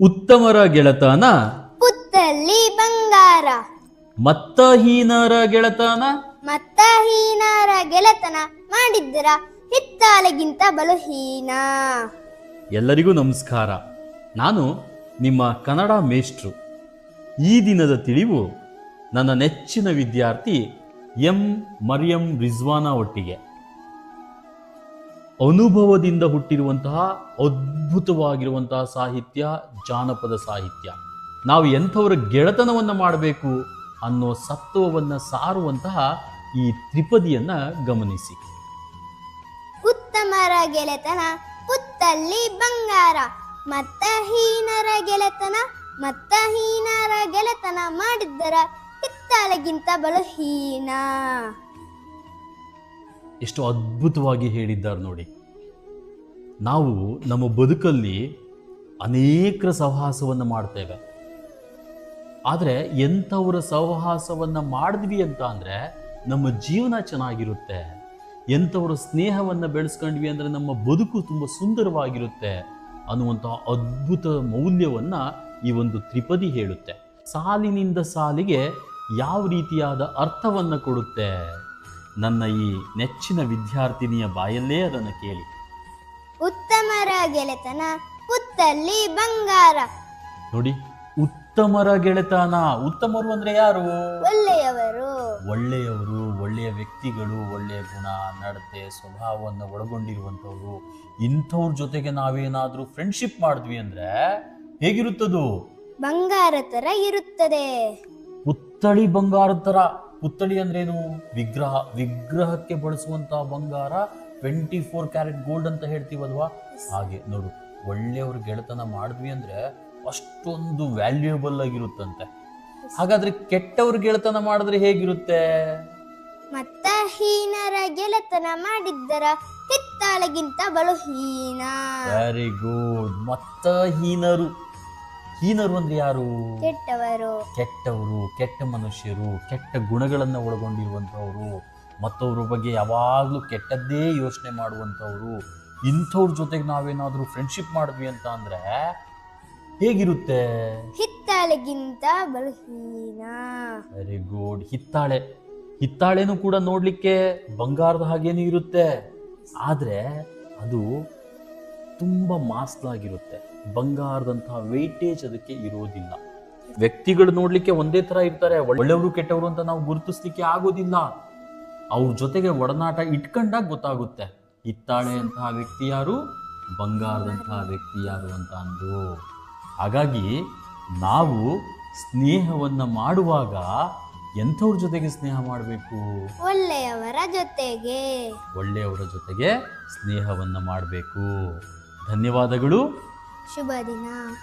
ಉತ್ತಮರ ಗೆಳತನ? ಪುತ್ತಲ್ಲಿ ಬಂಗಾರ. ಮತ್ತಹೀನರ ಗೆಳತನ? ಮತ್ತಹೀನರ ಗೆಳತನ ಮಾಡಿದ್ದರ ಹಿತ್ತಾಲೆಗಿಂತ ಬಲು ಹೀನ ಎಲ್ಲರಿಗೂ ನಮಸ್ಕಾರ. ನಾನು ನಿಮ್ಮ ಕನ್ನಡ ಮೇಷ್ಟ್ರು. ಈ ದಿನದ ತಿಳಿವು ನನ್ನ ನೆಚ್ಚಿನ ವಿದ್ಯಾರ್ಥಿ ಎಂ ಮರಿಯಂ ರಿಜ್ವಾನ ಒಟ್ಟಿಗೆ. ಅನುಭವದಿಂದ ಹುಟ್ಟಿರುವಂತಹ ಅದ್ಭುತವಾಗಿರುವಂತಹ ಸಾಹಿತ್ಯ, ಜಾನಪದ ಸಾಹಿತ್ಯ. ನಾವು ಎಂಥವರ ಗೆಳೆತನವನ್ನು ಮಾಡಬೇಕು ಅನ್ನೋ ಸತ್ವವನ್ನು ಸಾರುವಂತಹ ಈ ತ್ರಿಪದಿಯನ್ನ ಗಮನಿಸಿ. ಉತ್ತಮರ ಗೆಳೆತನ, ಪುತ್ತಲ್ಲಿ ಬಂಗಾರ. ಮತ್ತಹೀನರ ಗೆಳೆತನ ಮತ್ತಹೀನರ ಗೆಳೆತನ ಮಾಡಿದ್ದರ ಹಿತ್ತಾಳೆಗಿಂತ ಬಲು ಹೀನ ಎಷ್ಟು ಅದ್ಭುತವಾಗಿ ಹೇಳಿದ್ದಾರೆ ನೋಡಿ. ನಾವು ನಮ್ಮ ಬದುಕಲ್ಲಿ ಅನೇಕರ ಸಹವಾಸವನ್ನು ಮಾಡ್ತೇವೆ. ಆದರೆ ಎಂಥವರ ಸಹವಾಸವನ್ನು ಮಾಡಿದ್ವಿ ಅಂತ ಅಂದರೆ ನಮ್ಮ ಜೀವನ ಚೆನ್ನಾಗಿರುತ್ತೆ. ಎಂಥವರ ಸ್ನೇಹವನ್ನು ಬೆಳೆಸ್ಕೊಂಡ್ವಿ ಅಂದರೆ ನಮ್ಮ ಬದುಕು ತುಂಬ ಸುಂದರವಾಗಿರುತ್ತೆ ಅನ್ನುವಂಥ ಅದ್ಭುತ ಮೌಲ್ಯವನ್ನು ಈ ಒಂದು ತ್ರಿಪದಿ ಹೇಳುತ್ತೆ. ಸಾಲಿನಿಂದ ಸಾಲಿಗೆ ಯಾವ ರೀತಿಯಾದ ಅರ್ಥವನ್ನು ಕೊಡುತ್ತೆ? ನನ್ನ ಈ ನೆಚ್ಚಿನ ವಿದ್ಯಾರ್ಥಿನಿಯ ಬಾಯಲ್ಲೇ ಅದನ್ನು ಕೇಳಿ. ಉತ್ತಮರ ಗೆಳೆತನ ಪುತ್ತಲ್ಲಿ ಬಂಗಾರ. ನೋಡಿ ಉತ್ತಮರ ಗೆಳೆತನ. ಉತ್ತಮರು ಅಂದ್ರೆ ಯಾರು? ಒಳ್ಳೆಯವರು. ಒಳ್ಳೆಯವರು ಒಳ್ಳೆಯ ವ್ಯಕ್ತಿಗಳು ಒಳ್ಳೆಯ ಗುಣ ನಡತೆ ಸ್ವಭಾವವನ್ನು ಒಳಗೊಂಡಿರುವಂತವರು ಇಂಥವ್ರ ಜೊತೆಗೆ ನಾವೇನಾದರೂ ಫ್ರೆಂಡ್ಶಿಪ್ ಮಾಡಿದ್ವಿ ಅಂದ್ರೆ ಹೇಗಿರುತ್ತದು? ಬಂಗಾರ ತರ ಇರುತ್ತದೆ. ಪುತ್ತಳಿ ಬಂಗಾರ ಥರ ಪುತ್ತಳಿ ಅಂದ್ರೇನು? ವಿಗ್ರಹ ವಿಗ್ರಹಕ್ಕೆ ಬಳಸುವಂತಹ ಬಂಗಾರ ಟ್ವೆಂಟಿ ಫೋರ್ ಕ್ಯಾರೆಟ್ ಗೋಲ್ಡ್ ಅಂತ ಹೇಳ್ತೀವಲ್ವಾ? ಹಾಗೆ ನೋಡು ಒಳ್ಳೆಯವ್ರ ಗೆಳೆತನ ಮಾಡಿದ್ವಿ ಅಂದ್ರೆ ಅಷ್ಟೊಂದು ವ್ಯಾಲ್ಯೂಯಬಲ್ ಆಗಿರುತ್ತಂತೆ. ಹಾಗಾದ್ರೆ ಕೆಟ್ಟವ್ರ ಗೆಳೆತನ ಮಾಡಿದ್ರೆ ಹೇಗಿರುತ್ತೆ? ಮತ್ತಹೀನರ ಗೆಳೆತನ ಮಾಡಿದ್ದರ ಹಿತ್ತಾಳೆಗಿಂತ ಬಲು ಹೀನ. ವೆರಿ ಗುಡ್ ಮತ್ತ ಹೀನರು. ಹೀನರು ಅಂದ್ರೆ ಯಾರು? ಕೆಟ್ಟವರು. ಕೆಟ್ಟವರು ಕೆಟ್ಟ ಮನುಷ್ಯರು ಕೆಟ್ಟ ಗುಣಗಳನ್ನು ಒಳಗೊಂಡಿರುವಂಥವ್ರು ಮತ್ತವ್ರ ಬಗ್ಗೆ ಯಾವಾಗಲೂ ಕೆಟ್ಟದ್ದೇ ಯೋಚನೆ ಮಾಡುವಂಥವ್ರು ಇಂಥವ್ರ ಜೊತೆಗೆ ನಾವೇನಾದರೂ ಫ್ರೆಂಡ್ಶಿಪ್ ಮಾಡಿದ್ವಿ ಅಂತ ಅಂದ್ರೆ ಹೇಗಿರುತ್ತೆ? ಹಿತ್ತಾಳೆಗಿಂತ ಬಲು ಹೀನ. ವೆರಿ ಗುಡ್ ಹಿತ್ತಾಳೆ. ಹಿತ್ತಾಳೆನೂ ಕೂಡ ನೋಡಲಿಕ್ಕೆ ಬಂಗಾರದ ಹಾಗೇನೂ ಇರುತ್ತೆ. ಆದ್ರೆ ಅದು ತುಂಬ ಮಾಸ್ಲಾಗಿರುತ್ತೆ. ಬಂಗಾರದಂತಹ ವೆಯ್ಟೇಜ್ ಅದಕ್ಕೆ ಇರೋದಿಲ್ಲ. ವ್ಯಕ್ತಿಗಳು ನೋಡ್ಲಿಕ್ಕೆ ಒಂದೇ ತರ ಇರ್ತಾರೆ ಒಳ್ಳೆಯವರು ಕೆಟ್ಟವರು ಅಂತ ನಾವು ಗುರುತಿಸ್ಲಿಕ್ಕೆ ಆಗೋದಿಲ್ಲ. ಅವ್ರ ಜೊತೆಗೆ ಒಡನಾಟ ಇಟ್ಕೊಂಡಾಗ ಗೊತ್ತಾಗುತ್ತೆ ಹಿತ್ತಾಳೆ ಅಂತಹ ವ್ಯಕ್ತಿ ಯಾರು ಬಂಗಾರದಂತಹ ವ್ಯಕ್ತಿ ಯಾರು ಅಂತ ಅಂದು ಹಾಗಾಗಿ ನಾವು ಸ್ನೇಹವನ್ನ ಮಾಡುವಾಗ ಎಂಥವ್ರ ಜೊತೆಗೆ ಸ್ನೇಹ ಮಾಡಬೇಕು? ಒಳ್ಳೆಯವರ ಜೊತೆಗೆ. ಒಳ್ಳೆಯವರ ಜೊತೆಗೆ ಸ್ನೇಹವನ್ನ ಮಾಡಬೇಕು. ಧನ್ಯವಾದಗಳು. 去吧李娜？